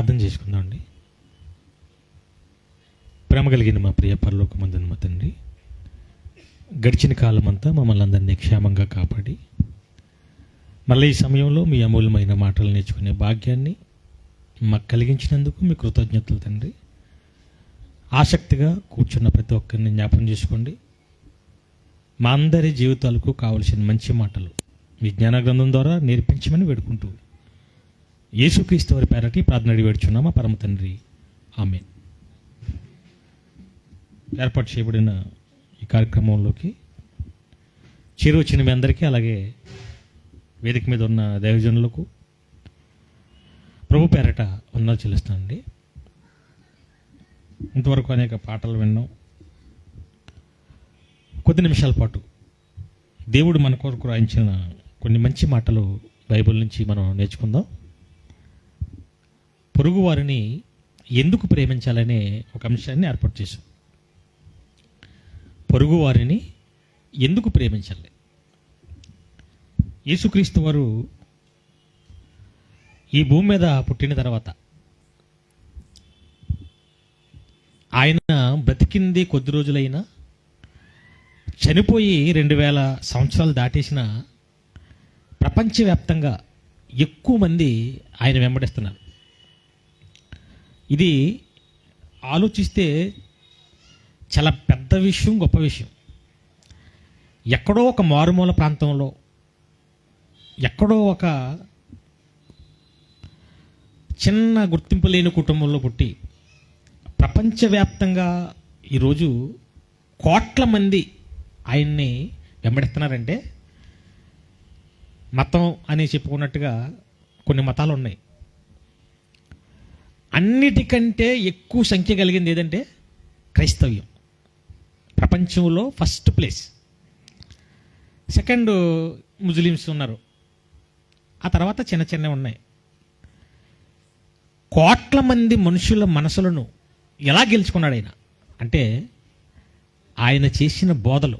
ప్రార్థన చేసుకుందాం అండి ప్రేమ కలిగిన మా ప్రియ పరలోకమందున మా తండ్రి గడిచిన కాలం అంతా మమ్మల్ని అందరినీ క్షేమంగా కాపాడి మళ్ళీ ఈ సమయంలో మీ అమూల్యమైన మాటలు నేర్చుకునే భాగ్యాన్ని మాకు కలిగించినందుకు మీ కృతజ్ఞతలు తండ్రి. ఆసక్తిగా కూర్చున్న ప్రతి ఒక్కరిని జ్ఞాపం చేసుకోండి. మా అందరి జీవితాలకు కావలసిన మంచి మాటలు మీ జ్ఞాన గ్రంథం ద్వారా నేర్పించమని వేడుకుంటూ యేసుక్రీస్తు వారి పేరటి ప్రార్థన అడిగిపెడుచున్నామా పరమ తండ్రి. ఆమె ఏర్పాటు చేయబడిన ఈ కార్యక్రమంలోకి చేరువచ్చిన మీ అందరికీ అలాగే వేదిక మీద ఉన్న దైవజనులకు ప్రభు పేరట వందలు చెల్లిస్తానండి. ఇంతవరకు అనేక పాటలు విన్నాం. కొద్ది నిమిషాల పాటు దేవుడు మన కొరకు రాయించిన కొన్ని మంచి మాటలు బైబిల్ నుంచి మనం నేర్చుకుందాం. పొరుగు వారిని ఎందుకు ప్రేమించాలనే ఒక అంశాన్ని ఏర్పాటు చేశాం. పొరుగు వారిని ఎందుకు ప్రేమించాలి? యేసుక్రీస్తు వారు ఈ భూమి మీద పుట్టిన తర్వాత ఆయన బ్రతికింది కొద్ది రోజులైనా చనిపోయి రెండు వేల సంవత్సరాలు దాటేసిన ప్రపంచవ్యాప్తంగా ఎక్కువ మంది ఆయన వెంబడిస్తున్నారు. ఇది ఆలోచిస్తే చాలా పెద్ద విషయం గొప్ప విషయం. ఎక్కడో ఒక మారుమూల ప్రాంతంలో ఎక్కడో ఒక చిన్న గుర్తింపు లేని కుటుంబంలో పుట్టి ప్రపంచవ్యాప్తంగా ఈరోజు కోట్ల మంది ఆయన్ని వెంబడిస్తున్నారంటే మతం అని చెప్పుకున్నట్టుగా కొన్ని మతాలు ఉన్నాయి అన్నిటికంటే ఎక్కువ సంఖ్య కలిగింది ఏదంటే క్రైస్తవ్యం. ప్రపంచంలో ఫస్ట్ ప్లేస్. సెకండ్ ముస్లిమ్స్ ఉన్నారు. ఆ తర్వాత చిన్న చిన్న ఉన్నాయి. కోట్ల మంది మనుషుల మనసులను ఎలా గెలుచుకున్నాడు ఆయన? అంటే ఆయన చేసిన బోధలు.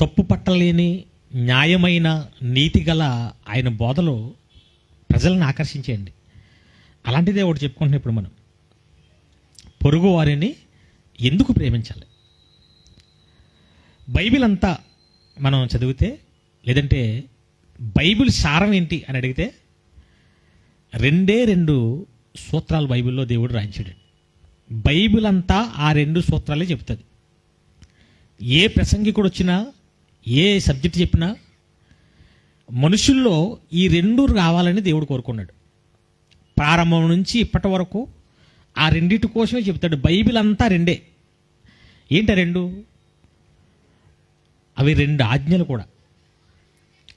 తప్పు పట్టలేని న్యాయమైన నీతి గల ఆయన బోధలు ప్రజలను ఆకర్షించేయండి. అలాంటిదే ఒకటి చెప్పుకుంటున్నాం ఇప్పుడు మనం. పొరుగు వారిని ఎందుకు ప్రేమించాలి? బైబిల్ అంతా మనం చదివితే లేదంటే బైబిల్ సారం ఏంటి అని అడిగితే రెండే రెండు సూత్రాలు బైబిల్లో దేవుడు రాయించాడు బైబిల్ అంతా ఆ రెండు సూత్రాలే చెప్తుంది. ఏ ప్రసంగికుడు వచ్చినా ఏ సబ్జెక్ట్ చెప్పినా మనుషుల్లో ఈ రెండు రావాలని దేవుడు కోరుకున్నాడు. ప్రారంభం నుంచి ఇప్పటి వరకు ఆ రెండిటి కోసమే చెప్తాడు. బైబిల్ అంతా రెండే. ఏంటి రెండు? అవి రెండు ఆజ్ఞలు కూడా.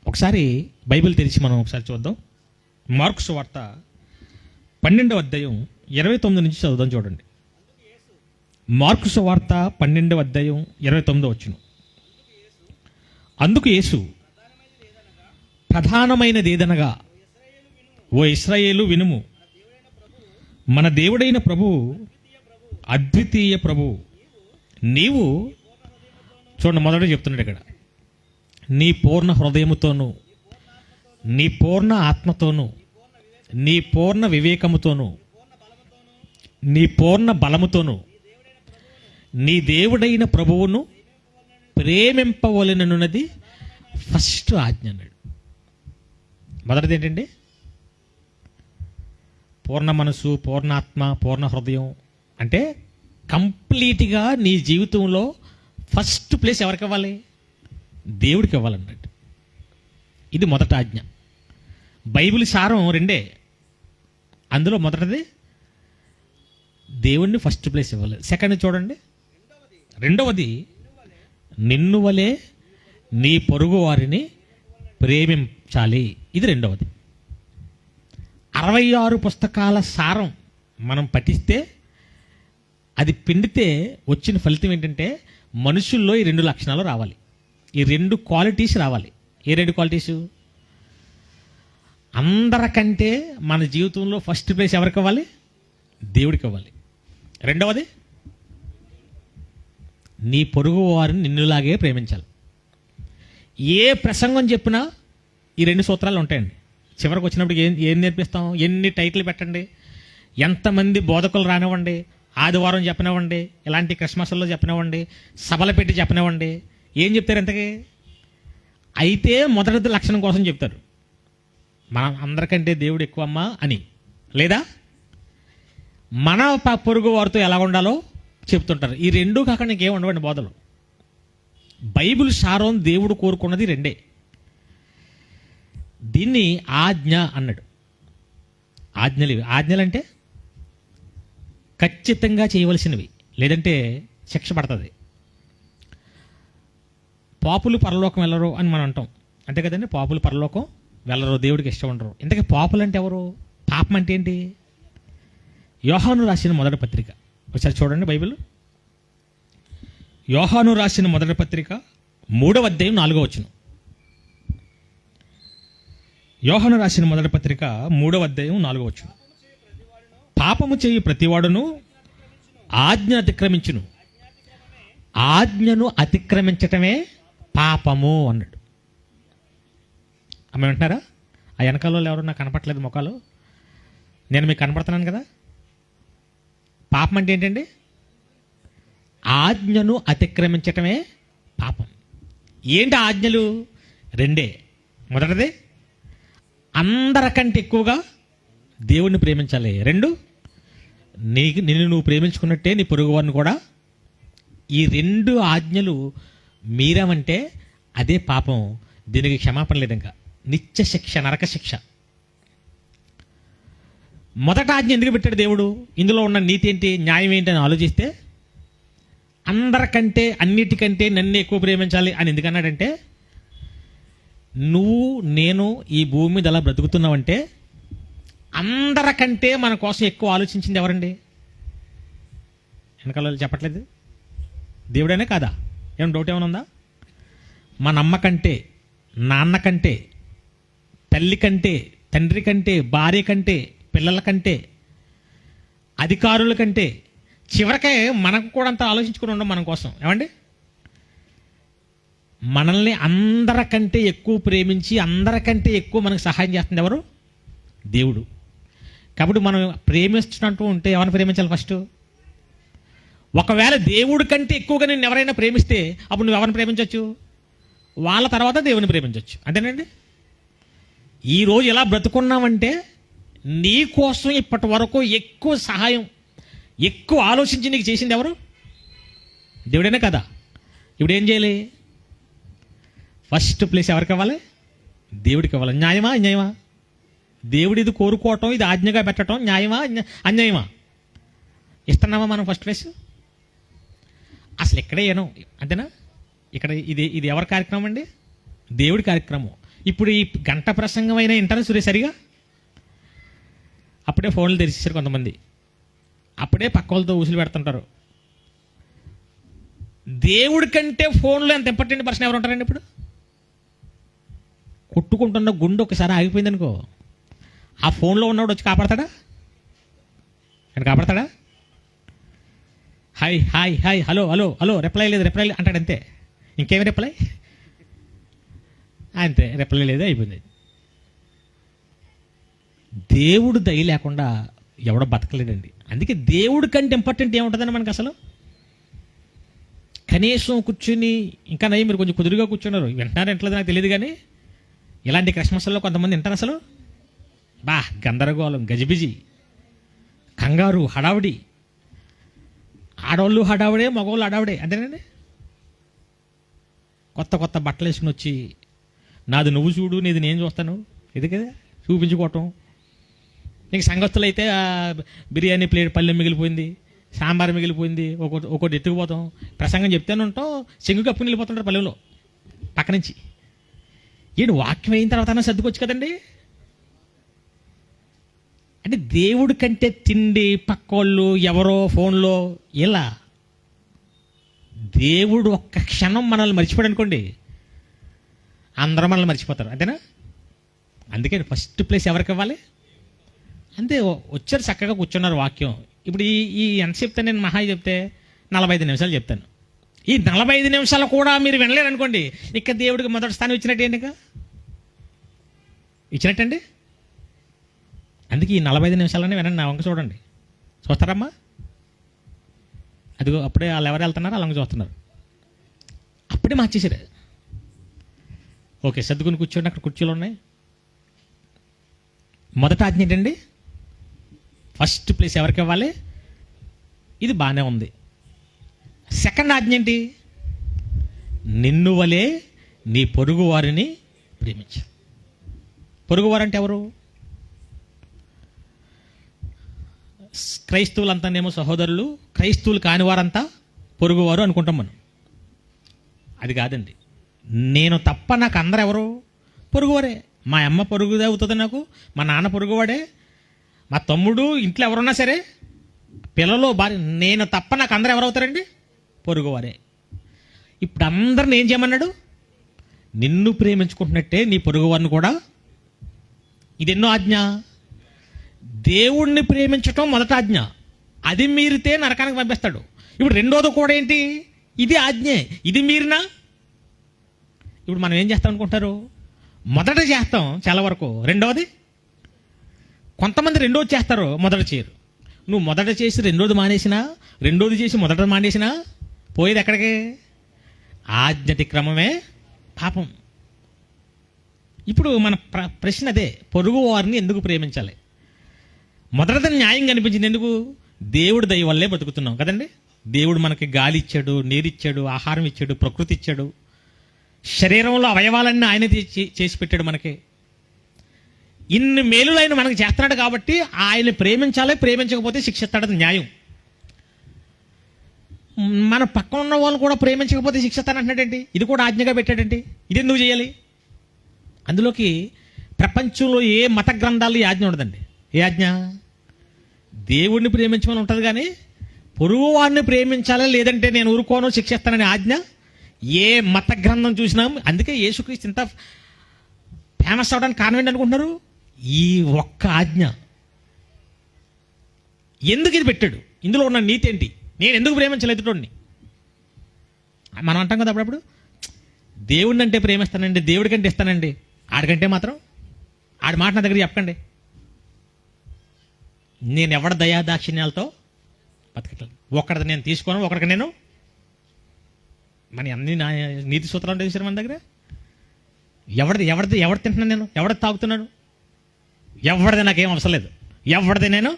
ఒకసారి బైబిల్ తెరిచి మనం ఒకసారి చూద్దాం. మార్క్స్ వార్త పన్నెండవ అధ్యాయం ఇరవై తొమ్మిది నుంచి చదువుదాం చూడండి. మార్క్స్ వార్త పన్నెండవ అధ్యాయం ఇరవై తొమ్మిదో వచ్చును. అందుకు యేసు ప్రధానమైనది ఏదనగా ఓ ఇస్రాయేలు వినుము మన దేవుడైన ప్రభువు అద్వితీయ ప్రభువు నీవు చూడండి మొదట చెప్తున్నాడు ఇక్కడ నీ పూర్ణ హృదయముతోనూ నీ పూర్ణ ఆత్మతోనూ నీ పూర్ణ వివేకముతోనూ నీ పూర్ణ బలముతోను నీ దేవుడైన ప్రభువును ప్రేమింపవలననున్నది ఫస్ట్ ఆజ్ఞ అన్నాడు. మొదటిది ఏంటండి పూర్ణ మనసు పూర్ణాత్మ పూర్ణ హృదయం అంటే కంప్లీట్గా నీ జీవితంలో ఫస్ట్ ప్లేస్ ఎవరికి ఇవ్వాలి దేవుడికి ఇవ్వాలన్నట్టు ఇది మొదట ఆజ్ఞ. బైబిల్ సారం రెండే. అందులో మొదటిది దేవుణ్ణి ఫస్ట్ ప్లేస్ ఇవ్వాలి. సెకండ్ చూడండి. రెండవది నిన్ను వలే నీ పొరుగు వారిని ప్రేమించాలి. ఇది రెండవది. అరవై ఆరు పుస్తకాల సారం మనం పఠిస్తే అది పిండితే వచ్చిన ఫలితం ఏంటంటే మనుషుల్లో ఈ రెండు లక్షణాలు రావాలి. ఈ రెండు క్వాలిటీస్ రావాలి. ఏ రెండు క్వాలిటీస్? అందరికంటే మన జీవితంలో ఫస్ట్ ప్లేస్ ఎవరికి ఇవ్వాలి దేవుడికి ఇవ్వాలి రెండవది నీ పొరుగు వారిని నిన్నులాగే ప్రేమించాలి. ఏ ప్రసంగం చెప్పినా ఈ రెండు సూత్రాలు ఉంటాయండి. చివరికి వచ్చినప్పుడు ఏం ఏం నేర్పిస్తాం? ఎన్ని టైటిల్ పెట్టండి? ఎంతమంది బోధకులు రానివ్వండి? ఆదివారం చెప్పనివ్వండి? ఇలాంటి క్రిస్మస్లో చెప్పనివ్వండి? సభలు పెట్టి చెప్పనివ్వండి? ఏం చెప్తారు ఎంతకి అయితే మొదటి లక్షణం కోసం చెప్తారు. మన అందరికంటే దేవుడు ఎక్కువ అమ్మా అని. లేదా? మన ప- పొరుగు వారితో ఎలా ఉండాలో చెప్తుంటారు. ఈ రెండూ కాకుండా ఇంకేం ఉండవండి బోధలు. బైబిల్ సారం దేవుడు కోరుకున్నది రెండే. దీన్ని ఆజ్ఞ అన్నాడు. ఆజ్ఞలు ఆజ్ఞలు అంటే ఖచ్చితంగా చేయవలసినవి. లేదంటే శిక్ష పడుతుంది. పాపులు పరలోకం వెళ్ళరు అని మనం అంటాం. అంతే కదండి? పాపులు పరలోకం వెళ్ళరు దేవుడికి ఇష్టం ఉండరు. ఇంతకీ పాపులు అంటే ఎవరు? పాపం అంటే ఏంటి? యోహాను రాసిన మొదటి పత్రిక. ఒకసారి చూడండి బైబిల్. యోహాను రాసిన మొదటి పత్రిక మూడవ అధ్యాయం నాలుగో వచ్చినాం యోహను రాసిన మొదటి పత్రిక మూడవ అధ్యాయం నాలుగవ వచ్చిన పాపము చేయి ప్రతివాడును ఆజ్ఞ అతిక్రమించును. ఆజ్ఞను అతిక్రమించటమే పాపము అన్నాడు. అమ్మ వింటున్నారా? ఆ వెనకాలలో ఎవరు నాకు కనపట్లేదు ముఖాలు? నేను మీకు కనపడుతున్నాను కదా? పాపం అంటే ఏంటండి? ఆజ్ఞను అతిక్రమించటమే పాపం. ఏంటి ఆజ్ఞలు? రెండే. మొదటిది అందరికంటే ఎక్కువగా దేవుణ్ణి ప్రేమించాలి. రెండు నీకు నిన్ను నువ్వు ప్రేమించుకున్నట్టే నీ పొరుగువారిని కూడా. ఈ రెండు ఆజ్ఞలు మీరామంటే అదే పాపం. దీనికి క్షమాపణ లేదు ఇంకా. నిత్య శిక్ష నరక శిక్ష. మొదట ఆజ్ఞ ఎందుకు పెట్టాడు దేవుడు? ఇందులో ఉన్న నీతి ఏంటి న్యాయం ఏంటి అని ఆలోచిస్తే అందరికంటే అన్నిటికంటే నన్ను ఎక్కువ ప్రేమించాలి అని ఎందుకన్నాడంటే నువ్వు నేను ఈ భూమి మీద అలా బ్రతుకుతున్నావంటే అందరికంటే మన కోసం ఎక్కువ ఆలోచించింది ఎవరండి? వెనకాల చెప్పట్లేదు. దేవుడేనే కాదా? ఏం డౌట్ ఏమైనా ఉందా? మన అమ్మ కంటే నాన్న కంటే తల్లి కంటే తండ్రి కంటే భార్య కంటే పిల్లల కంటే అధికారుల కంటే చివరికే మనకు కూడా అంత ఆలోచించుకుని ఉండం మన కోసం. ఏమండి? మనల్ని అందరికంటే ఎక్కువ ప్రేమించి అందరికంటే ఎక్కువ మనకు సహాయం చేస్తుంది ఎవరు? దేవుడు. కాబట్టి మనం ప్రేమిస్తున్నట్టు ఉంటే ఎవరిని ప్రేమించాలి ఫస్ట్? ఒకవేళ దేవుడి కంటే ఎక్కువగా నేను ఎవరైనా ప్రేమిస్తే అప్పుడు నువ్వు ఎవరిని ప్రేమించవచ్చు వాళ్ళ తర్వాత దేవుని ప్రేమించవచ్చు అంతేనండి? ఈరోజు ఎలా బ్రతుకున్నామంటే నీ కోసం ఇప్పటి వరకు ఎక్కువ సహాయం ఎక్కువ ఆలోచించి నీకు చేసింది ఎవరు? దేవుడేనే కదా? ఇప్పుడు ఏం చేయాలి? ఫస్ట్ ప్లేస్ ఎవరికి ఇవ్వాలి? దేవుడికి ఇవ్వాలి. న్యాయమా? అన్యాయమా? దేవుడు ఇది కోరుకోవటం ఇది ఆజ్ఞగా పెట్టడం న్యాయమా? అన్యాయమా? ఇస్తున్నామా మనం ఫస్ట్ ప్లేస్? అసలు ఇక్కడే ఏను అంతేనా? ఇక్కడ ఇది ఇది ఎవరి కార్యక్రమం అండి? దేవుడి కార్యక్రమం. ఇప్పుడు ఈ గంట ప్రసంగం అయినా వింటారా సురే సరిగా? అప్పుడే ఫోన్లు తెరిచేసారు కొంతమంది. అప్పుడే పక్క వాళ్ళతో ఊసులు పెడుతుంటారు. దేవుడి కంటే ఫోన్లో ఎంత ఇంపార్టెంట్ పర్సన్ ఎవరు ఉంటారండి ఇప్పుడు? కొట్టుకుంటున్న గుండె ఒకసారి ఆగిపోయింది అనుకో. ఆ ఫోన్లో ఉన్నవాడు వచ్చి కాపాడతాడా? ఆయన కాపాడతాడా? Hi hi hi hello hello hello reply లేదు రిప్లై లేదు. అంటాడు అంతే. ఇంకేమి రిప్లై అంతే రిప్లై లేదు అయిపోయింది. దేవుడు దయ లేకుండా ఎవడో బతకలేడండి. అందుకే దేవుడి కంటే ఇంపార్టెంట్ ఏముంటుందని మనకు అసలు? కనీసం కూర్చుని ఇంకా నయ్యి మీరు కొంచెం కుదురుగా కూర్చున్నారు. వింటున్నారు? ఎంట్లేదు నాకు తెలియదు కానీ. ఇలాంటి క్రిస్మస్లో కొంతమంది వింటారు అసలు? బా గందరగోళం గజిబిజి కంగారు హడావుడి. ఆడవాళ్ళు హడావుడే మగవాళ్ళు హడావుడే అంతేనండి? కొత్త కొత్త బట్టలు వేసుకుని వచ్చి నాది నువ్వు చూడు నీది నేను చూస్తాను. ఇది కదా చూపించుకోవటం. నీకు సంగతులు అయితే బిర్యానీ ప్లేట్ పల్లెం మిగిలిపోయింది సాంబార్ మిగిలిపోయింది ఒకటి ఒకటి ఎత్తుకుపోతాం. ప్రసంగం చెప్తేనే ఉంటాం చెంగు కప్పుని వెళ్ళిపోతుంటారు పల్లెంలో పక్క నుంచి ఏంటి వాక్యం అయిన తర్వాత సర్దుకోవచ్చు కదండి? అంటే దేవుడి కంటే తిండి పక్కోళ్ళు ఎవరో ఫోన్లో ఇలా దేవుడు ఒక్క క్షణం మనల్ని మర్చిపోడు అనుకోండి అందరూ మనల్ని మర్చిపోతారు. అంతేనా? అందుకే ఫస్ట్ ప్లేస్ ఎవరికి ఇవ్వాలి? అంతే వచ్చారు చక్కగా కూర్చున్నారు వాక్యం. ఇప్పుడు ఈ ఈ ఎంత చెప్తే నేను మహా చెప్తే నలభై ఐదు నిమిషాలు చెప్తాను. ఈ నలభై ఐదు నిమిషాలు కూడా మీరు వినలేరు అనుకోండి ఇక దేవుడికి మొదటి స్థానం ఇచ్చినట్టు ఏంటి ఇచ్చినట్టండి? అందుకే ఈ నలభై ఐదు నిమిషాలనే వినండి నా వంక చూడండి. చూస్తారమ్మా? అదిగో అప్పుడే వాళ్ళు ఎవరు వెళ్తున్నారు అలా చూస్తున్నారు. అప్పుడే మార్చేసారు ఓకే సర్దుకుని కూర్చోండి అక్కడ కుర్చీలు ఉన్నాయి. మొదట ఆజ్ఞ ఏంటండి? ఫస్ట్ ప్లేస్ ఎవరికి ఇవ్వాలి? ఇది బాగానే ఉంది. సెకండ్ ఆజ్ఞ ఏంటి? నిన్ను వలే నీ పొరుగు వారిని ప్రేమించు. పొరుగువారు అంటే ఎవరు? క్రైస్తవులంతానేమో సహోదరులు క్రైస్తవులు కాని వారంతా పొరుగువారు అనుకుంటాం మనం. అది కాదండి. నేను తప్ప నాకు అందరు ఎవరు పొరుగువారే. మా అమ్మ పొరుగుదే అవుతుంది నాకు మా నాన్న పొరుగువాడే మా తమ్ముడు ఇంట్లో ఎవరున్నా సరే పిల్లలు భార్య నేను తప్ప నాకు అందరు ఎవరవుతారండి పొరుగువారే. ఇప్పుడు అందరిని ఏం చేయమన్నాడు? నిన్ను ప్రేమించుకుంటున్నట్టే నీ పొరుగువారిని కూడా ఇది ఎన్నో ఆజ్ఞ? దేవుణ్ణి ప్రేమించటం మొదట ఆజ్ఞ. అది మీరితే నరకానికి పంపిస్తాడు. ఇప్పుడు రెండోది కూడా ఏంటి? ఇది ఆజ్ఞే. ఇది మీరినా? ఇప్పుడు మనం ఏం చేస్తాం అనుకుంటారు? మొదట చేస్తాం చాలా వరకు. రెండోది? కొంతమంది రెండోది చేస్తారు మొదట చేయరు. నువ్వు మొదట చేసి రెండోది మానేసినా రెండోది చేసి మొదట మానేసినా పోయేది ఎక్కడికి? ఆజ్ఞతి క్రమమే పాపం. ఇప్పుడు మన ప్ర ప్రశ్న అదే పొరుగు వారిని ఎందుకు ప్రేమించాలి? మొదట న్యాయం కనిపించింది ఎందుకు? దేవుడు దయ వల్లే బతుకుతున్నాం కదండి. దేవుడు మనకి గాలి ఇచ్చాడు నీరిచ్చాడు ఆహారం ఇచ్చాడు ప్రకృతి ఇచ్చాడు. శరీరంలో అవయవాలన్నీ ఆయన చేసి పెట్టాడు మనకి. ఇన్ని మేలులు ఆయన మనకు చేస్తున్నాడు కాబట్టి ఆయన ప్రేమించాలి ప్రేమించకపోతే శిక్షిస్తాడు న్యాయం. మన పక్కన ఉన్న వాళ్ళు కూడా ప్రేమించకపోతే శిక్షిస్తానంటున్నాడండి ఇది కూడా ఆజ్ఞగా పెట్టాడండి. ఇది ఎందుకు చేయాలి? అందులోకి ప్రపంచంలో ఏ మత గ్రంథాలు ఈ ఆజ్ఞ ఉండదండి. ఏ ఆజ్ఞ? దేవుడిని ప్రేమించమని ఉంటుంది కానీ పొరుగువాడిని వాడిని ప్రేమించాలి లేదంటే నేను ఊరుకోను శిక్షిస్తానని ఆజ్ఞ? ఏ మత గ్రంథం చూసినాం అందుకే యేసుక్రీస్తు ఇంత ఫేమస్ అవడానికి కారణం ఏంటి అనుకుంటున్నారు? ఈ ఒక్క ఆజ్ఞ. ఎందుకు ఇది పెట్టాడు? ఇందులో ఉన్న నీతి ఏంటి? నేను ఎందుకు ప్రేమించలేదుటోడిని మనం అంటాం కదా అప్పుడప్పుడు దేవుడిని అంటే ప్రేమిస్తానండి దేవుడికంటే ఇస్తానండి. ఆడికంటే మాత్రం ఆడి మాట నా దగ్గర చెప్పకండి. నేను ఎవడ దయా దాక్షిణ్యాలతో బతకట్లేదు. ఒకడిది నేను తీసుకోను ఒకరికి నేను మన అన్ని నా నీతి సూత్రాలు ఉంటాయి చూసారు మన దగ్గర? ఎవరిది ఎవరిది ఎవరు తింటున్నాను నేను? ఎవరిది తాగుతున్నాను ఎవరిది నాకేం అవసరం లేదు. ఎవరిది నేను?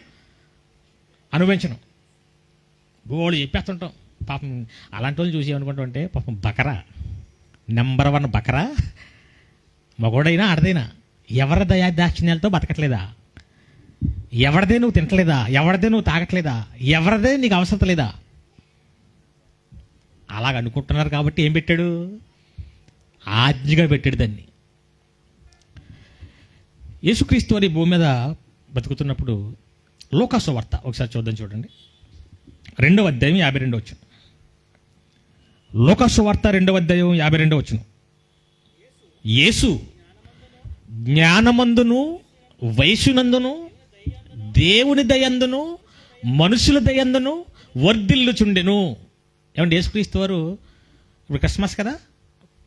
అనుభవించను. గోళ్ళు చెప్పేస్తుంటాం. పాపం అలాంటి వాళ్ళు చూసి అనుకుంటుంటే పాపం బకరా. Number one బకరా. మగోడైనా ఆడదైనా ఎవరి దయా దాక్షిణ్యాలతో బతకట్లేదా? ఎవరిదే నువ్వు తింటలేదా? ఎవరిదే నువ్వు తాగట్లేదా? ఎవరిదే నీకు అవసరం లేదా? అలాగ అనుకుంటున్నారు కాబట్టి ఏం పెట్టాడు? ఆజ్ఞగా పెట్టాడు దాన్ని. యేసుక్రీస్తు వారి భూమి మీద బతుకుతున్నప్పుడు లోకాసు వార్త. ఒకసారి చూద్దాం చూడండి. రెండవ అధ్యాయం యాభై రెండు వచ్చిన లోకాసు వార్త రెండవ అధ్యాయం యాభై రెండు వచ్చినాం యేసు జ్ఞానమందును వయసునందును దేవుని దయందును మనుషుల దయందును వర్ధిల్లుచుండెను. ఏమంటే యేసుక్రీస్తు వారు ఇప్పుడు క్రిస్మస్ కదా?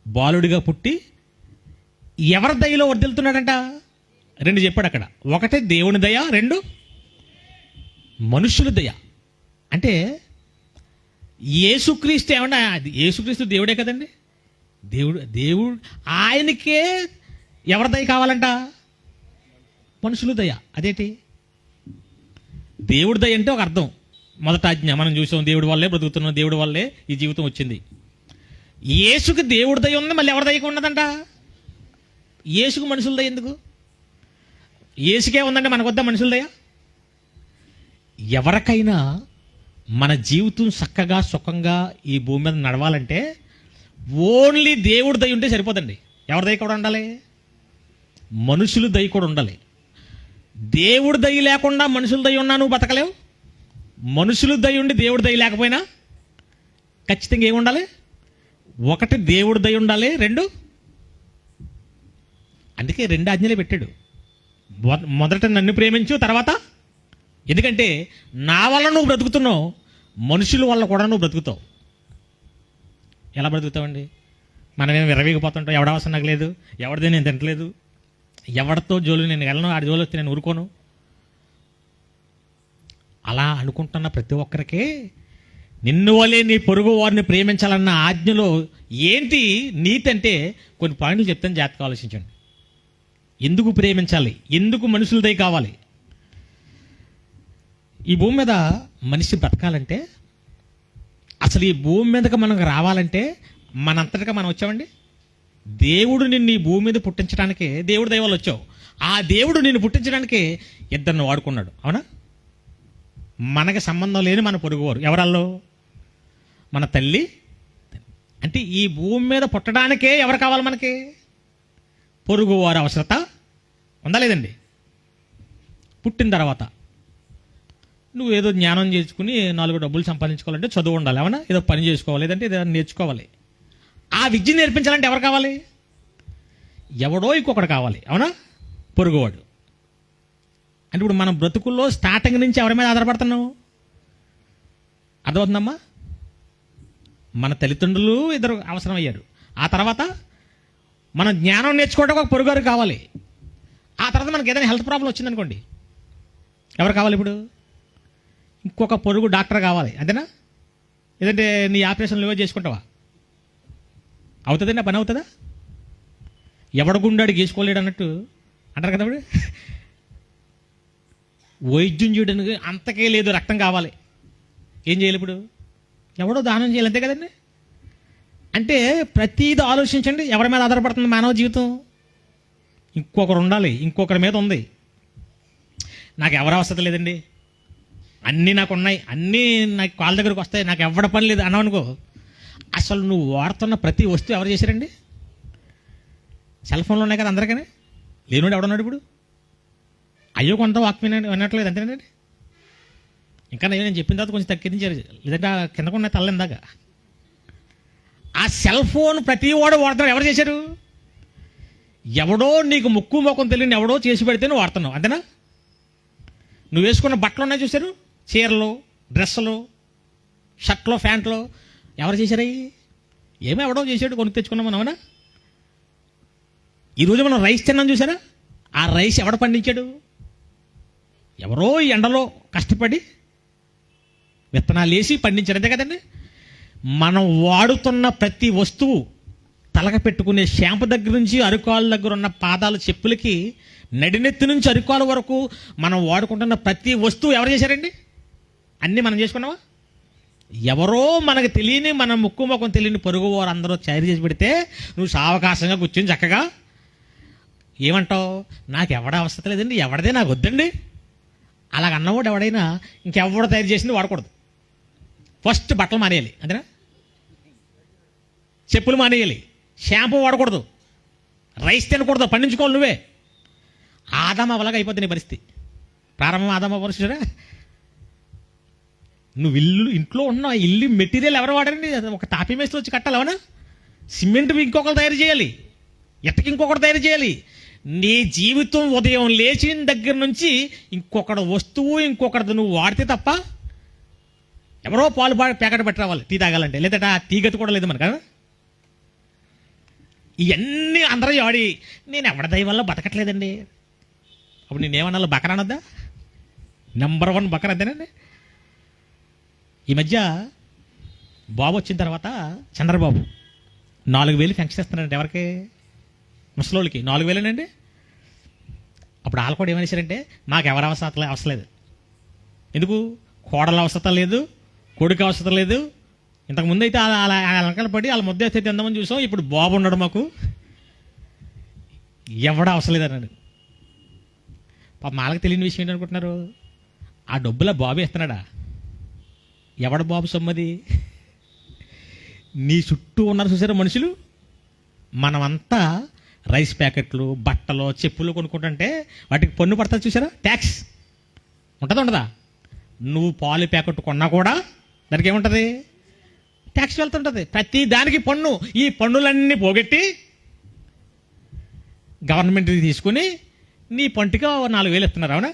బాలుడిగా పుట్టి ఎవరి దయలో వర్ధిల్తున్నాడంట రెండు చెప్పాడు అక్కడ. ఒకటి దేవుని దయ రెండు మనుషుల దయ. అంటే యేసుక్రీస్తు ఏమన్నా అది యేసుక్రీస్తు దేవుడే కదండి? దేవుడు దేవుడు ఆయనకే ఎవరి దయ కావాలంట? మనుషులు దయ. అదేంటి? దేవుడి దయ అంటే ఒక అర్థం. మొదట ఆజ్ఞ. మనం చూసాం దేవుడి వల్లే బ్రతుకుతున్నాం దేవుడి వల్లే ఈ జీవితం వచ్చింది. యేసుకు దేవుడి దయ ఉంది మళ్ళీ ఎవరి దయకు ఉన్నదంట? యేసుకు మనుషుల దయ ఎందుకు? యేసుకే ఉందంటే మనకు వద్ద మనుషుల దయ? ఎవరికైనా మన జీవితం చక్కగా సుఖంగా ఈ భూమి మీద నడవాలంటే ఓన్లీ దేవుడు దయ ఉంటే సరిపోదండి. ఎవరి దయ కూడా ఉండాలి? మనుషులు దయ కూడా ఉండాలి. దేవుడు దయ లేకుండా మనుషుల దయ ఉన్నా నువ్వు బతకలేవు? మనుషులు దయ ఉండి దేవుడు దయ లేకపోయినా ఖచ్చితంగా ఏమి ఉండాలి? ఒకటి దేవుడి దయ ఉండాలి రెండు? అందుకే రెండు ఆజ్ఞలే పెట్టాడు. మొద- మొదట నన్ను ప్రేమించు తర్వాత? ఎందుకంటే నా వల్ల నువ్వు బ్రతుకుతున్నావు మనుషుల వల్ల కూడా నువ్వు బ్రతుకుతావు. ఎలా బ్రతుకుతావండి మనమేం విరవీగిపోతుంటాం ఎవడ అవసరం నాకు లేదు. ఎవరిదే నేను తింటలేదు ఎవరితో జోలు నేను వెళ్ళను ఆడి జోలు వస్తే నేను ఊరుకోను. అలా అనుకుంటున్న ప్రతి ఒక్కరికి నిన్ను వలే నీ పొరుగు వారిని ప్రేమించాలన్న ఆజ్ఞలో ఏంటి నీతి అంటే కొన్ని పాయింట్లు చెప్తాను జాతక ఆలోచించండి. ఎందుకు ప్రేమించాలి? ఎందుకు మనుషులదై కావాలి? ఈ భూమి మీద మనిషి బ్రతకాలంటే అసలు ఈ భూమి మీదకి మనకు రావాలంటే మనంతటిగా మనం వచ్చామండి? దేవుడు నిన్ను ఈ భూమి మీద పుట్టించడానికి దేవుడు దైవాలు వచ్చావు. ఆ దేవుడు నిన్ను పుట్టించడానికి ఇద్దరిని వాడుకున్నాడు. అవునా? మనకి సంబంధం లేని మన పొరుగువారు. ఎవరల్లో మన తల్లి? అంటే ఈ భూమి మీద పుట్టడానికే ఎవరు కావాలి మనకి? పొరుగువారు అవసరత ఉందా లేదండి? పుట్టిన తర్వాత. నువ్వు ఏదో జ్ఞానం చేసుకుని నాలుగు డబ్బులు సంపాదించుకోవాలంటే చదువు ఉండాలి ఏమన్నా? ఏదో పని చేసుకోవాలి లేదంటే ఏదైనా నేర్చుకోవాలి. ఆ విద్య నేర్పించాలంటే ఎవరు కావాలి? ఎవడో ఇంకొకడు కావాలి అవునా? పొరుగువాడు. అంటే ఇప్పుడు మన బ్రతుకుల్లో స్టార్టింగ్ నుంచి ఎవరి మీద ఆధారపడుతున్నావు? అర్థమవుతుందమ్మా? మన తల్లిదండ్రులు ఇద్దరు అవసరం అయ్యారు ఆ తర్వాత మనం జ్ఞానం నేర్చుకోవడానికి ఒక పొరుగారు కావాలి. ఆ తర్వాత మనకి ఏదైనా హెల్త్ ప్రాబ్లం వచ్చిందనుకోండి. ఎవరు కావాలి ఇప్పుడు? ఇంకొక పొరుగు డాక్టర్ కావాలి అంతేనా? లేదంటే నీ ఆపరేషన్ నువ్వే చేసుకుంటావా? అవుతుందండి పని అవుతుందా? ఎవడ గుండాడు గీసుకోలేడు అన్నట్టు అంటారు కదా ఇప్పుడు వైద్యం చేయడానికి అంతకే లేదు రక్తం కావాలి. ఏం చేయాలి ఇప్పుడు? ఎవడో దానం చేయాలి అంతే కదండి? అంటే ప్రతిది ఆలోచించండి ఎవరి మీద ఆధారపడుతుంది మానవ జీవితం? ఇంకొకరు ఉండాలి ఇంకొకరి మీద ఉంది. నాకు ఎవరు అవసరం లేదండి? అన్నీ నాకు ఉన్నాయి అన్నీ నాకు కాళ్ళ దగ్గరకు వస్తాయి. నాకు ఎవ్వడ పని లేదు అన్నావు అనుకో. అసలు నువ్వు వాడుతున్న ప్రతి వస్తువు ఎవరు చేశారండి? సెల్ ఫోన్లో ఉన్నాయి కదా అందరికీ లేనుడు ఎవడున్నాడు ఇప్పుడు? అయ్యో కొంత వాక్ వినట్లేదు అంతేనండి. ఇంకా నేను నేను చెప్పిన తర్వాత కొంచెం తగ్గించారు. లేదంటే కిందకున్న కిందకు ఉన్న తల్ల ఇందాక. ఆ సెల్ ఫోన్ ప్రతి వాడు వాడుతున్నాడు. ఎవరు చేశారు? ఎవడో నీకు ముక్కు మొఖం తెలియని ఎవడో చేసి పెడితే నువ్వు వాడుతున్నావు. అంతేనా? నువ్వు వేసుకున్న బట్టలు ఉన్నాయి చూశారు? చీరలు డ్రెస్సులు షర్ట్లు ప్యాంట్లు ఎవరు చేశారవి ఏమో ఎవడో చేశాడు కొనుక్కు తెచ్చుకున్నాం మనం అవునా ఈరోజు మనం రైస్ తిన్నాం చూసారా ఆ రైస్ ఎవడ పండించాడు? ఎవరో ఎండలో కష్టపడి విత్తనాలు వేసి పండించారు అంతే కదండి. మనం వాడుతున్న ప్రతి వస్తువు తలక పెట్టుకునే షాంపు దగ్గర నుంచి అరుకాల దగ్గర ఉన్న పాదాల చెప్పులకి నడినెత్తి నుంచి అరుకాల వరకు మనం వాడుకుంటున్న ప్రతి వస్తువు ఎవరు చేశారండి? అన్నీ మనం చేసుకున్నావా? ఎవరో మనకు తెలియని మన ముక్కు ముఖం తెలియని పొరుగు వారు అందరూ చైర్ చేసి పెడితే నువ్వు సావకాశంగా కూర్చొని చక్కగా ఏమంటావు? నాకు ఎవడ అవసరం లేదండి ఎవడదే నాకు వద్దండి. అలాగ అన్నవాడు ఎవడైనా ఇంకెవడ తయారు చేసింది వాడకూడదు. ఫస్ట్ బట్టలు మానేయాలి అంతేనా? చెప్పులు మానేయాలి షాంపూ వాడకూడదు రైస్ తినకూడదు పండించుకోవాలి నువ్వే. ఆదామ అవలాగా అయిపోతుంది నీ పరిస్థితి. ప్రారంభం ఆదామ పరిస్థితి నువ్వు ఇల్లు ఇంట్లో ఉన్న ఇల్లు మెటీరియల్ ఎవరు వాడండి ఒక తాపీ మేస్లో వచ్చి కట్టాలవనా సిమెంట్ ఇంకొకరు తయారు చేయాలి. ఎట్టకి ఇంకొకటి తయారు చేయాలి. నీ జీవితం ఉదయం లేచిన దగ్గర నుంచి ఇంకొకటి వస్తువు ఇంకొకటి నువ్వు వాడితే తప్ప ఎవరో పాలు బాగా ప్యాకెట్ పెట్టి రావాలి టీ తాగాలంటే. లేదంటే ఆ టీ గతి కూడా లేదు మనకు? కదా? ఇవన్నీ అందరూ ఆడి నేను ఎవడ దయ వల్ల బతకట్లేదండి? అప్పుడు నేనేమన్నా బకరానొద్దా నెంబర్ వన్ బకర ఈ మధ్య బాబు వచ్చిన తర్వాత చంద్రబాబు నాలుగు వేలు ఫెంక్షన్ ఇస్తున్నారంటే ఎవరికి? ముసలోళ్ళకి. నాలుగు వేలేనండి? అప్పుడు వాళ్ళు కూడా ఏమనేసారంటే మాకు ఎవరి అవసరం అవసరం లేదు. ఎందుకు? కోడల అవసరం లేదు కొడుకు అవసరం లేదు. ఇంతకుముందు అయితే అలా అలా పడి వాళ్ళ ముద్ద అయితే తిందామని చూసాం ఇప్పుడు బాబు ఉన్నాడు మాకు. ఎవడ అవసరం లేదన్నాడు పాప మాలకు తెలియని విషయం ఏంటనుకుంటున్నారు ఆ డబ్బులో బాబు ఇస్తున్నాడా? ఎవడ బాబు సమ్మది? నీ చుట్టూ ఉన్నారు చూసారా మనుషులు? మనమంతా రైస్ ప్యాకెట్లు బట్టలు చెప్పులు కొనుక్కుంటుంటే వాటికి పన్ను పడుతుంది చూసారా? ట్యాక్స్. ఉంటుందా ఉండదా? నువ్వు పాలు ప్యాకెట్ కొన్నా కూడా దానికి ఏముంటుంది? ట్యాక్స్ వెళ్తుంటుంది. ప్రతి దానికి పన్ను. ఈ పన్నులన్నీ పోగొట్టి గవర్నమెంట్ తీసుకుని నీ పంటిగా నాలుగు వేలు ఇస్తున్నారు అవునా?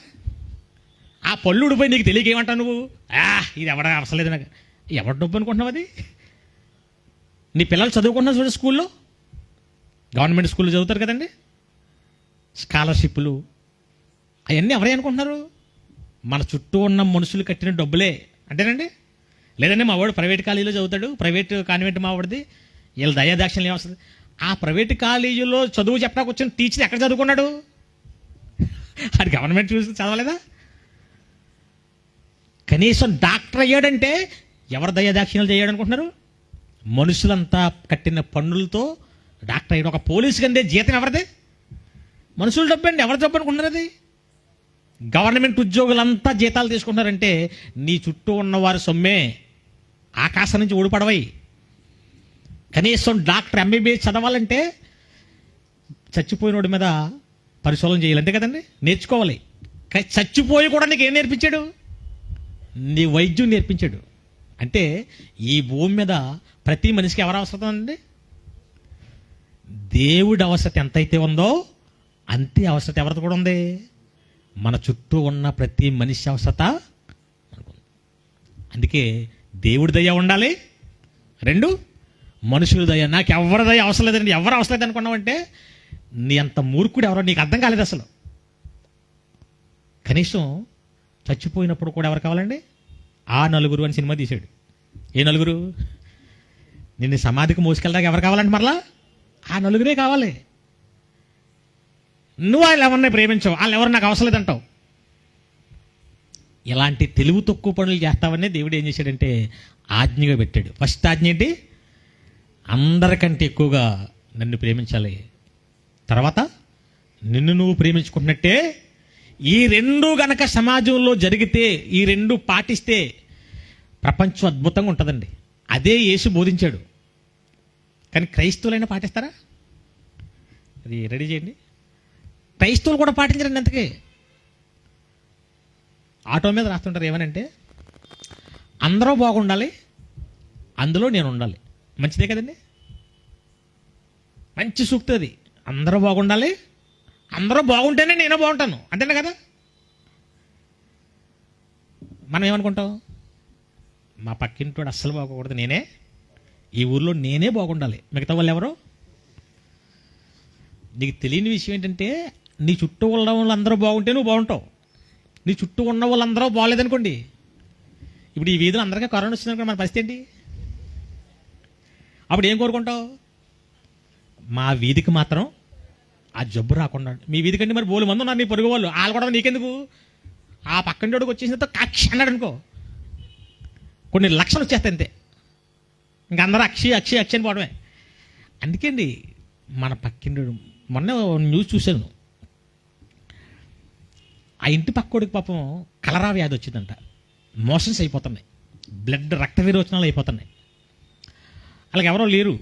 ఆ పళ్ళు ఉడిపోయి నీకు తెలియక ఏమంటావు నువ్వు? ఆ ఇది ఎవడ అవసరం లేదు నాకు. ఎవరి డబ్బు అనుకుంటున్నావు అది? నీ పిల్లలు చదువుకుంటున్నారు చూడు స్కూల్లో? గవర్నమెంట్ స్కూల్లో చదువుతారు కదండి? స్కాలర్షిప్లు అవన్నీ ఎవరే అనుకుంటున్నారు? మన చుట్టూ ఉన్న మనుషులు కట్టిన డబ్బులే అంతేనండి? లేదండి మా వాడు ప్రైవేట్ కాలేజీలో చదువుతాడు ప్రైవేట్ కాన్వెంట్ మా వాడిది. వీళ్ళ దయాదాక్షిణ్యం ఏమొస్తుంది ఆ ప్రైవేట్ కాలేజీలో చదువు చెప్పడానికి వచ్చిన టీచర్ ఎక్కడ చదువుకున్నాడు? అది గవర్నమెంట్ చూసి చదవలేదా? కనీసం డాక్టర్ అయ్యాడంటే ఎవరు దయాదాక్షిణ్యాలు చేయాలనుకుంటున్నారు? మనుషులంతా కట్టిన పన్నులతో డాక్టర్ అయ్యాడు. ఒక పోలీసు కందే జీతం ఎవరిది? మనుషులు డబ్బు అండి ఎవరి డబ్బు అనుకుంటున్నారు అది? గవర్నమెంట్ ఉద్యోగులంతా జీతాలు తీసుకుంటున్నారంటే నీ చుట్టూ ఉన్నవారి సొమ్మే ఆకాశం నుంచి ఊడిపడవై. కనీసం డాక్టర్ ఎంబీబీఎస్ చదవాలంటే చచ్చిపోయినోడి మీద పరిశోధన చేయాలి అంతే కదండి? నేర్చుకోవాలి. కానీ చచ్చిపోయి కూడా నీకు ఏం నేర్పించాడు? నీ వైద్యం నేర్పించాడు. అంటే ఈ భూమి మీద ప్రతి మనిషికి ఎవరు అవసరం అండి దేవుడి అవసరం ఎంతైతే ఉందో అంతే అవసరం ఎవరిది కూడా ఉంది. మన చుట్టూ ఉన్న ప్రతి మనిషి అవసరత అందుకే దేవుడి దయ ఉండాలి. రెండు మనుషుల దయ. నాకు ఎవరి దయ అవసరం లేదండి. ఎవరు అవసరం లేదు అనుకున్నామంటే నీ అంత మూర్ఖుడు ఎవరో నీకు అర్థం కాలేదు అసలు. కనీసం చచ్చిపోయినప్పుడు కూడా ఎవరు కావాలండి? ఆ నలుగురు అని సినిమా తీశాడు. ఏ నలుగురు? నిన్ను సమాధికి మోసుకెళ్ళడానికి ఎవరు కావాలండి మరలా? ఆ నలుగురే కావాలి. నువ్వు వాళ్ళు ఎవరిని ప్రేమించవు. వాళ్ళు ఎవరు నాకు అవసరం లేదంటావు. ఇలాంటి తెలివి తక్కువ పనులు చేస్తావని దేవుడు ఏం చేశాడంటే ఆజ్ఞగా పెట్టాడు. ఫస్ట్ ఆజ్ఞ ఏంటి? అందరికంటే ఎక్కువగా నన్ను ప్రేమించాలి. తర్వాత నిన్ను నువ్వు ప్రేమించుకుంటున్నట్టే ఈ రెండు గనక సమాజంలో జరిగితే ఈ రెండు పాటిస్తే ప్రపంచం అద్భుతంగా ఉంటుందండి. అదే యేసు బోధించాడు. కానీ క్రైస్తవులైనా పాటిస్తారా? అది రెడీ చేయండి. క్రైస్తవులు కూడా పాటించరండి అంతకే. ఆటో మీద రాస్తుంటారు ఏమనంటే అందరూ బాగుండాలి అందులో నేను ఉండాలి. మంచిదే కదండి? మంచి సూక్తి అది. అందరూ బాగుండాలి అందరూ బాగుంటేనే నేను బాగుంటాను. అంతేనా కదా? మనం ఏమనుకుంటాం? మా పక్కింటోడు అస్సలు బాగోకూడదు నేనే. ఈ ఊర్లో నేనే బాగుండాలి. మిగతా వాళ్ళు ఎవరు? నీకు తెలియని విషయం ఏంటంటే నీ చుట్టూ ఉన్న వాళ్ళు అందరూ బాగుంటే నువ్వు బాగుంటావు. నీ చుట్టూ ఉన్న వాళ్ళందరూ బాగలేదనుకోండి ఇప్పుడు ఈ వీధిలో అందరికీ కరోనా వచ్చిందనుకో మన పరిస్థితి ఏంటి? అప్పుడు ఏం కోరుకుంటావు? మా వీధికి మాత్రం ఆ జబ్బు రాకుండా మీ వీధి కంటే మరి బోలు మంది ఉన్నారు మీ పొరుగు వాళ్ళు. వాళ్ళు కూడా నీకెందుకు? ఆ పక్కన వచ్చేసిన కక్ష అన్నాడు అనుకో. కొన్ని లక్షలు వచ్చేస్తాయి అంతే. ఇంక అందరూ అక్షి అక్షి అక్షి అని పోవడమే. అందుకేండి మన పక్కిండు మొన్న న్యూస్ చూశాను ఆ ఇంటి పక్కోడికి పాపం కలరా వ్యాధి వచ్చిందంట. మోషన్స్ అయిపోతున్నాయి. బ్లడ్ రక్త విరోచనాలు అయిపోతున్నాయి. వాళ్ళకి ఎవరో లేరు.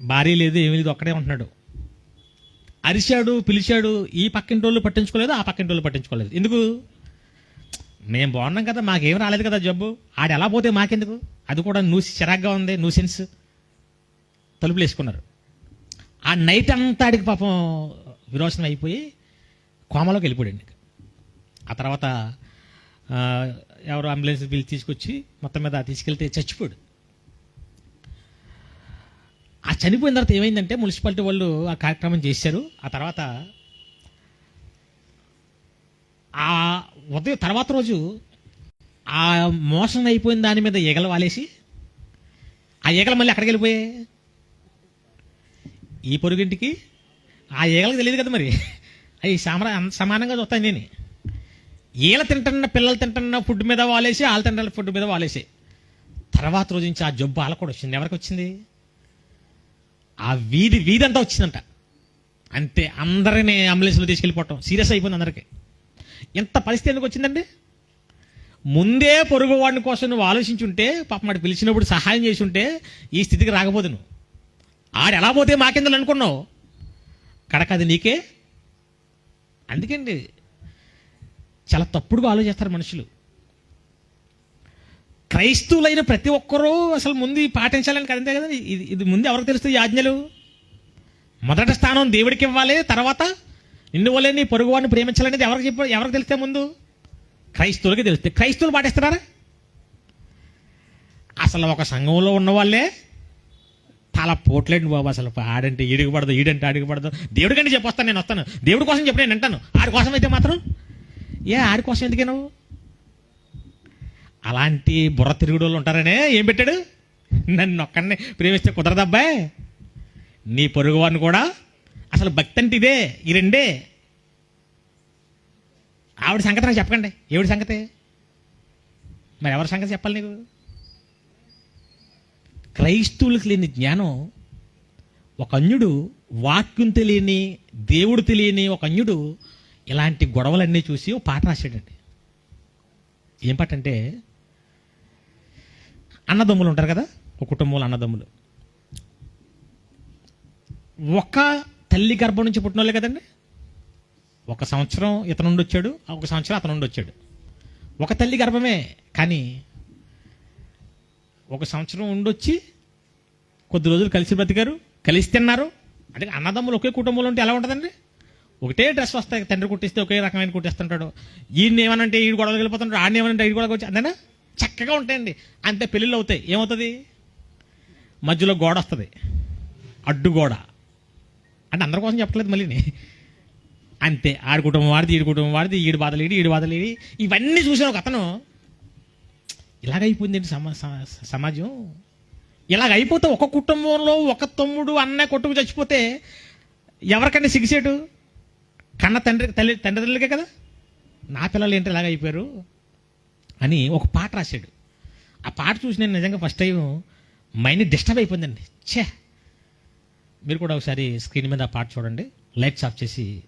భార్య లేదు ఏమీ లేదు ఒక్కడే ఉంటున్నాడు. అరిశాడు పిలిచాడు ఈ పక్కింటోళ్ళు పట్టించుకోలేదు ఆ పక్కింటోళ్ళు వాళ్ళు పట్టించుకోలేదు. ఎందుకు? మేము బాగున్నాం కదా మాకేం రాలేదు కదా జబ్బు. ఆడు ఎలా పోతే మాకెందుకు? అది కూడా నూసి చిరాగ్గా ఉంది న్యూసెన్స్ తలుపులు వేసుకున్నారు. ఆ నైట్ అంతా ఆడికి పాపం విరోచనం అయిపోయి కోమలోకి వెళ్ళిపోయాడు ఆ తర్వాత ఎవరు అంబులెన్స్ బిల్ తీసుకొచ్చి మొత్తం మీద తీసుకెళ్తే చచ్చిపోడు ఆ చనిపోయిన తర్వాత ఏమైందంటే మున్సిపాలిటీ వాళ్ళు ఆ కార్యక్రమం చేశారు. ఆ తర్వాత ఆ ఉదయం తర్వాత రోజు ఆ మోసం అయిపోయిన దాని మీద ఈగలు వాలేసి ఆ ఈగలు మళ్ళీ అక్కడికి వెళ్ళిపోయాయి? ఈ పొరుగింటికి? ఆ ఈగలకు తెలియదు కదా మరి. అవి సమర సమానంగా చూస్తాను నేను. ఈల తింటున్న పిల్లలు తింటున్న ఫుడ్ మీద వాలేసి వాళ్ళు తింటున్న ఫుడ్ మీద వాలేసి. తర్వాత రోజు నుంచి ఆ జబ్బు వాళ్ళకు కూడా వచ్చింది. ఎవరికి వచ్చింది? ఆ వీధి వీధి అంతా వచ్చిందంట. అంతే అందరినీ అంబులెన్స్లో తీసుకెళ్ళిపోవటం. సీరియస్ అయిపోయింది అందరికీ. ఎంత పరిస్థితి ఎందుకు వచ్చిందండి? ముందే పొరుగు వాడిని కోసం నువ్వు ఆలోచించుంటే పాపం వాడు పిలిచినప్పుడు సహాయం చేసి ఉంటే ఈ స్థితికి రాకపోదు నువ్వు. ఆడు ఎలా పోతే మాకెందులు అనుకున్నావు? కడకది నీకే. అందుకండి చాలా తప్పుడుగా ఆలోచిస్తారు మనుషులు. క్రైస్తవులైన ప్రతి ఒక్కరూ అసలు ముందు పాటించాలని కదంతే కదా? ఇది ఇది ముందు ఎవరికి తెలుస్తుంది ఈ ఆజ్ఞలు? మొదటి స్థానం దేవుడికి ఇవ్వాలి తర్వాత నిన్ను వల్లే నీ పొరుగు వాడిని ప్రేమించాలనేది ఎవరికి చెప్ప ఎవరికి తెలిస్తే ముందు? క్రైస్తవులకి తెలుస్తే. క్రైస్తవులు పాటిస్తున్నారా? అసలు ఒక సంఘంలో ఉన్న వాళ్ళే తల పోట్లేండి బాబు అసలు ఆడంటే ఈడికి ఈడంటే ఆడికి దేవుడికంటే చెప్పొస్తాను నేను వస్తాను. దేవుడి కోసం చెప్పి నేను వింటాను. ఆడి కోసం అయితే మాత్రం? ఏ ఆడి కోసం ఎందుకే నువ్వు? అలాంటి బుర్ర తిరుగుడు ఉంటారనే ఏం పెట్టాడు? నన్ను ఒక్కడిని ప్రేమిస్తే కుదరదబ్బాయ్ నీ పొరుగువాడిని కూడా అసలు భక్తి అంటే ఇదే ఈ రెండే. ఆవిడ సంగతి నాకు చెప్పకండి. ఏవిడి సంగతి? మరి ఎవరి సంగతి చెప్పాలి నీకు? క్రైస్తవులకు లేని జ్ఞానం ఒక అన్యుడు వాక్యం తెలియని దేవుడు తెలియని ఒక అన్యుడు ఇలాంటి గొడవలన్నీ చూసి ఓ పాట రాశాడండి. ఏం పాట అంటే అన్నదమ్ములు ఉంటారు కదా? ఒక కుటుంబంలో అన్నదమ్ములు. ఒక తల్లి గర్భం నుంచి పుట్టిన వాళ్ళే కదండి? ఒక సంవత్సరం ఇతను నుండి వచ్చాడు ఒక సంవత్సరం అతను నుండి వచ్చాడు. ఒక తల్లి గర్భమే కానీ ఒక సంవత్సరం ఉండొచ్చి కొద్ది రోజులు కలిసి బ్రతికారు కలిసి తిన్నారు. అంటే అన్నదమ్ములు ఒకే కుటుంబంలో ఉంటే ఎలా ఉంటుందండి? ఒకటే డ్రెస్ వస్తాయి తండ్రి కుట్టిస్తే ఒకే రకమైన కుట్టిస్తుంటాడు. ఈయన ఏమనంటే ఈడు గొడవలు వెళ్ళిపోతుంటాడు ఆడిని ఏమనంటే ఈడు గొడవకి వచ్చి అంతేనా? చక్కగా ఉంటాయండి. అంతే పెళ్ళిళ్ళు అవుతాయి. ఏమవుతుంది? మధ్యలో గోడ వస్తుంది. అడ్డు గోడ. అంటే అందరి కోసం చెప్పట్లేదు మళ్ళీ అంతే. ఆడి కుటుంబం వాడిది ఈడి కుటుంబం వాడిది ఈడు బాధలు ఈడి ఈడు బాధలు ఈడి ఇవన్నీ చూసిన ఒక అతను ఇలాగైపోయింది సమా సమాజం? ఇలాగ అయిపోతే ఒక కుటుంబంలో ఒక తమ్ముడు అన్న కొట్టుకు చచ్చిపోతే ఎవరికన్నా సిగ్గుసేటు కన్న తండ్రి తల్లి తండ్రి తల్లికే కదా? నా పిల్లలు ఏంటి ఇలాగ అయిపోయారు అని ఒక పాట రాశాడు. ఆ పాట చూసి నేను నిజంగా ఫస్ట్ టైం మైండ్ డిస్టర్బ్ అయిపోయిందండి. ఛే! మీరు కూడా ఒకసారి స్క్రీన్ మీద ఆ పాట చూడండి. లైట్స్ ఆఫ్ చేసి